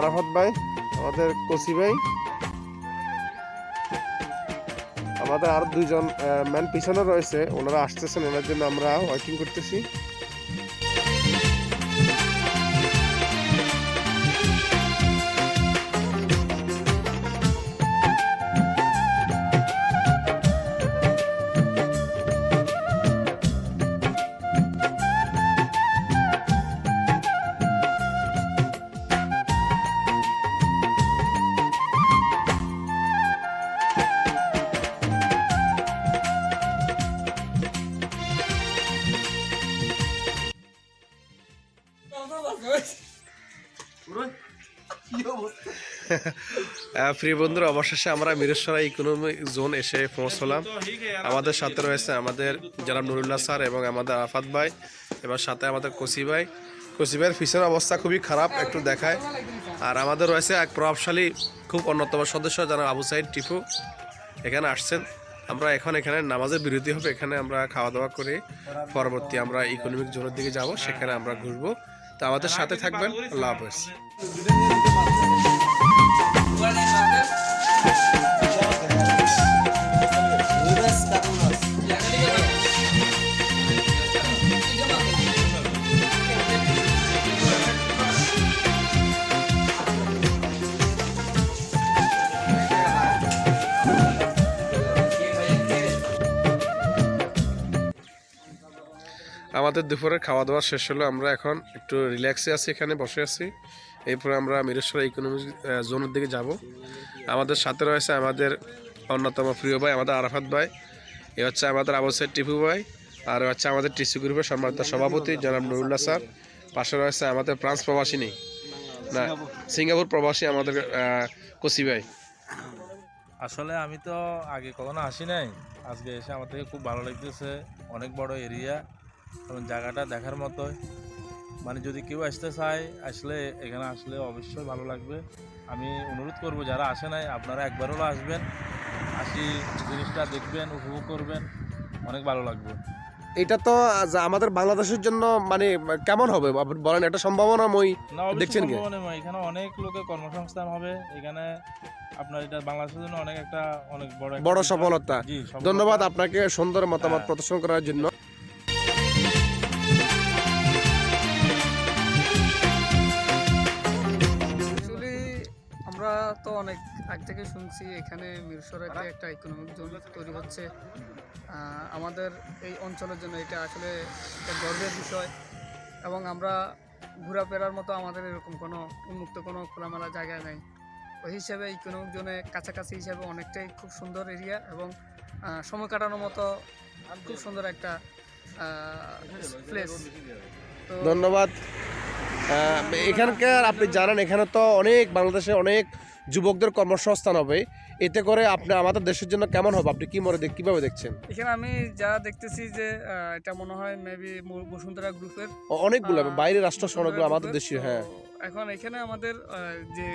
আরাফাত ভাই, আমাদের কসি ভাই। আমাদের আর দুইজন ম্যান পিছনে রয়েছে। ওনারা আসতেছেন ওনার জন্য আমরা ওয়াইটিং করতেছি। প্রিয় বন্ধুরা, অবশেষে আমরা মিরেশ্বরা ইকোনমিক জোন এসে পৌঁছলাম আমাদের সাথে রয়েছে আমাদের জনাব নুরুল্লাহ স্যার এবং আমাদের আরাফাত ভাই, এবং সাথে আমাদের কসি ভাই। কসি ভাইয়ের পিছনের অবস্থা খুবই খারাপ, একটু দেখায়। আর আমাদের রয়েছে এক প্রভাবশালী, খুব অন্যতম সদস্য, যারা আবু সাইদ টিপু। এখানে আসছেন। আমরা এখন এখানে নামাজের বিরতি হবে, এখানে আমরা খাওয়া দাওয়া করে পরবর্তী আমরা ইকোনমিক জোনের দিকে যাব, সেখানে আমরা ঘুরবো। তো আমাদের সাথে থাকবেন আল্লাহ হাফেজ। আমাদের দুপুরের খাওয়া দাওয়া শেষ হলো। আমরা এখন একটু রিল্যাক্সে আছি, এখানে বসে আছি। এরপরে আমরা মিরেশ্বর ইকোনমিক জোনের দিকে যাব। আমাদের সাথে রয়েছে আমাদের অন্যতম প্রিয় ভাই, আমাদের আরাফাত ভাই। এ হচ্ছে আমাদের আবসাই টিপু ভাই। আর হচ্ছে আমাদের টিসি গ্রুপের সম্মানিত সভাপতি, জনাব নুরুল্লাহ স্যার। পাশে রয়েছে আমাদের ফ্রান্স প্রবাসিনী, না, সিঙ্গাপুর প্রবাসী আমাদের কসি ভাই। আসলে আমি তো আগে কখনো আসি নাই। আজকে এসে আমার থেকে খুব ভালো লাগতেছে। অনেক বড় এরিয়া এবং জায়গাটা দেখার মতোই। মানে যদি কেউ আসতে চায় আসলে এখানে আসলে অবশ্যই ভালো লাগবে। আমি অনুরোধ করব যারা আসে নাই আপনারা একবার হলো আসবেন। আসি জিনিসটা দেখবেন উপভোগ করবেন। অনেক ভালো লাগবে। এটা তো আমাদের বাংলাদেশের জন্য মানে কেমন হবে? আপনি বলেন একটা সম্ভাবনাময় দেখছেন কি? এখানে অনেক লোকের কর্মসংস্থান হবে। এখানে আপনার এটা বাংলাদেশের জন্য অনেক একটা অনেক বড় বড় সফলতা। ধন্যবাদ আপনাকে সুন্দর মতামত হ্যাঁ। প্রদর্শন করার জন্য। অনেক আগ থেকে শুনছি, এখানে মিরসরাতে একটা ইকোনমিক জোন তৈরি হচ্ছে আমাদের এই অঞ্চলের জন্য এটা আসলে একটা গর্বের বিষয় এবং আমরা ঘোরাফেরার মতো আমাদের এরকম কোনো উন্মুক্ত কোনো খোলামেলা জায়গা নেই। ওই হিসাবে ইকোনমিক জোনে কাছাকাছি হিসাবে অনেকটাই খুব সুন্দর এরিয়া এবং সময় কাটানোর মতো খুব সুন্দর একটা প্লেস ধন্যবাদ। এখানকার আপনি জানেন এখানে তো অনেক বাংলাদেশে অনেক যুবকদের কর্মসংস্থান হবে এতে করে আপনি আমাদের দেশের জন্য কেমন হবে আপনি কি মনে দেখ কীভাবে দেখছেন এখানে আমি যা দেখতেছি যে এটা মনে হয় মেবি বসুন্ধরা গ্রুপের অনেকগুলো বাইরের রাষ্ট্র অনেকগুলো আমাদের। দেশীয় হ্যাঁ এখন এখানে আমাদের যে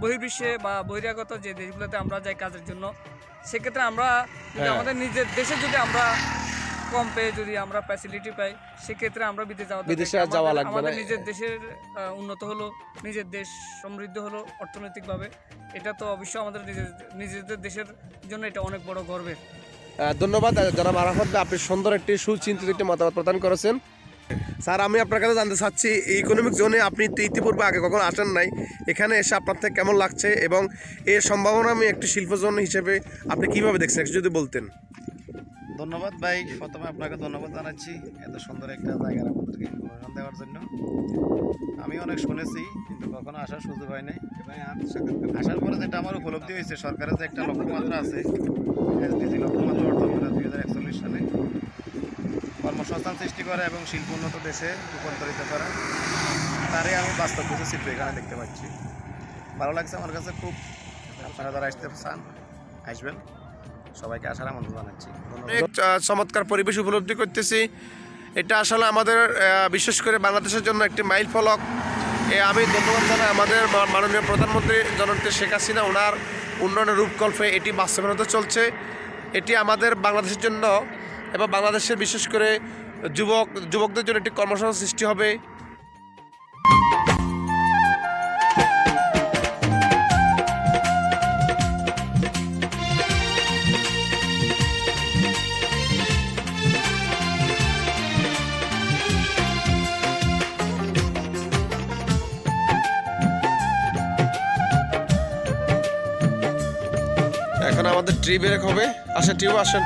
বহির্বিশ্বে বা বহিরাগত যে দেশগুলোতে আমরা যাই কাজের জন্য সেক্ষেত্রে আমরা হ্যাঁ। আমাদের নিজের দেশে যদি আমরা কম পেয়ে যদি আমরা ফ্যাসিলিটি পাই সেক্ষেত্রে আমরা বিদেশে যাওয়া বিদেশে যাওয়া লাগবে আমাদের। নিজের দেশের উন্নত হলো নিজের দেশ সমৃদ্ধ হলো অর্থনৈতিকভাবে। এটা তো অবশ্যই আমাদের নিজেদের দেশের জন্য এটা অনেক বড় গর্বের। ধন্যবাদ জনাব আরাফাত আপনি সুন্দর একটি সুচিন্তিত একটি মতামত প্রদান করেছেন। স্যার আমি আপনার কাছে জানতে চাচ্ছি এই ইকোনমিক জোনে আপনি তো ইতিপূর্বে আগে কখনো আসেন নাই। এখানে এসে আপনার থেকে কেমন লাগছে এবং এর সম্ভাবনা আমি একটি শিল্প জোন হিসেবে আপনি কীভাবে দেখছেন যদি বলতেন। ধন্যবাদ ভাই, প্রথমে আপনাকে ধন্যবাদ জানাচ্ছি এত সুন্দর একটা জায়গার আমাদেরকে ইনফরমেশন দেওয়ার জন্য। আমি অনেক শুনেছি, কিন্তু কখনো আসার সুযোগ হয় নাই। আসার পরে যেটা আমার উপলব্ধি হয়েছে, সরকারের যে একটা লক্ষ্যমাত্রা আছে, এসডিজি লক্ষ্যমাত্রা অর্জন করে দুই হাজার একচল্লিশ সালে কর্মসংস্থান সৃষ্টি করা এবং শিল্প উন্নত দেশে রূপান্তরিত করা, তারই আমি বাস্তব কিছু শিল্প এখানে দেখতে পাচ্ছি। ভালো লাগছে আমার কাছে, খুব আপনারা যারা আসতে চান, আসবেন। সবাইকে আসার আমন্ত্রণ জানাচ্ছি। অনেক চমৎকার পরিবেশ উপলব্ধি করতেছি। এটা আসলে আমাদের বিশেষ করে বাংলাদেশের জন্য একটি মাইল ফলক। আমি ধন্যবাদ জানাই আমাদের মাননীয় প্রধানমন্ত্রী জননেত্রী শেখ হাসিনা, ওনার উন্নয়নের রূপকল্পে এটি বাস্তবায়ন হতে চলছে। এটি আমাদের বাংলাদেশের জন্য এবং বাংলাদেশের বিশেষ করে যুবক, যুবকদের জন্য একটি কর্মসংস্থান সৃষ্টি হবে। ট্রি ব্রেক হবে আসেন টিউব আসেন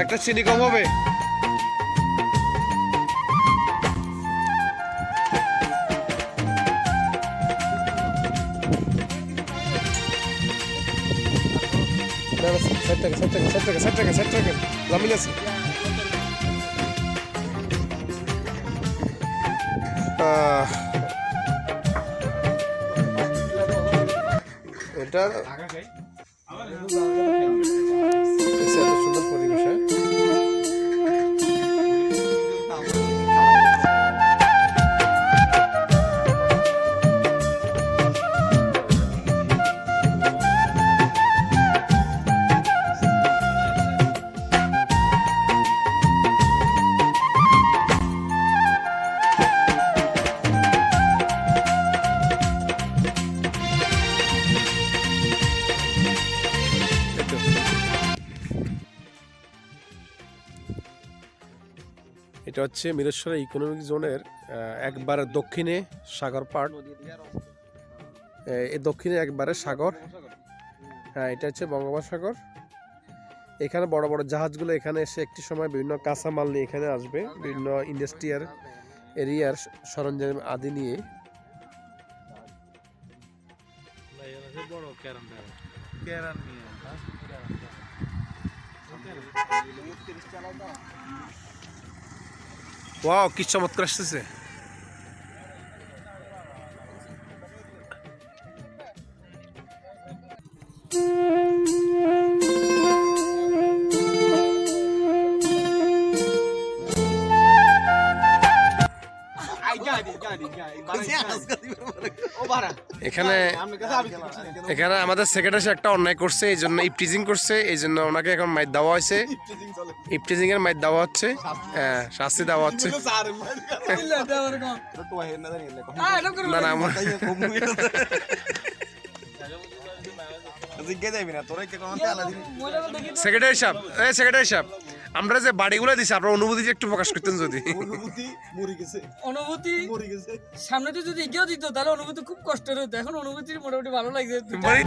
একটা চিনি কম হবে সাইড থেকে, থেকে, থেকে। আহ, এটা এটা হচ্ছে মিরেশ্বর ইকোনমিক জোনের একবারে দক্ষিণে সাগর পার্ট এই দক্ষিণে একবারে সাগর। হ্যাঁ এটা হচ্ছে বঙ্গোপসাগর। এখানে বড় বড় জাহাজগুলো এখানে এসে একটি সময় বিভিন্ন কাঁচামাল নিয়ে এখানে আসবে, বিভিন্ন ইন্ডাস্ট্রিয়াল এরিয়ার সরঞ্জাম আদি নিয়ে নিয়ে। ওয়াও কি চমৎকার আসতেছে। এখানে এখানে আমাদের সেক্রেটারি একটা অন্যায় করছে এই জন্য ইপটিজিং করছে এই জন্য ওনাকে এখন মাইট দেওয়া হয়েছে। ইপটিজিং এর মাইট দেওয়া হচ্ছে। হ্যাঁ শাস্তি দেওয়া হচ্ছে। না না আমার সেক্রেটারি সাহেব এই সেক্রেটারি সাহেব। আমরা যে বাড়িগুলো দিছি আপনার অনুভূতি যে একটু প্রকাশ করতেন যদি। অনুভূতি মরে গেছে। অনুভূতি মরে গেছে। সামনে তো যদি এগিয়েও দিত তাহলে অনুভূতি খুব কষ্টের হতো এখন অনুভূতি মোটামুটি ভালো লাগছে। বাড়ি-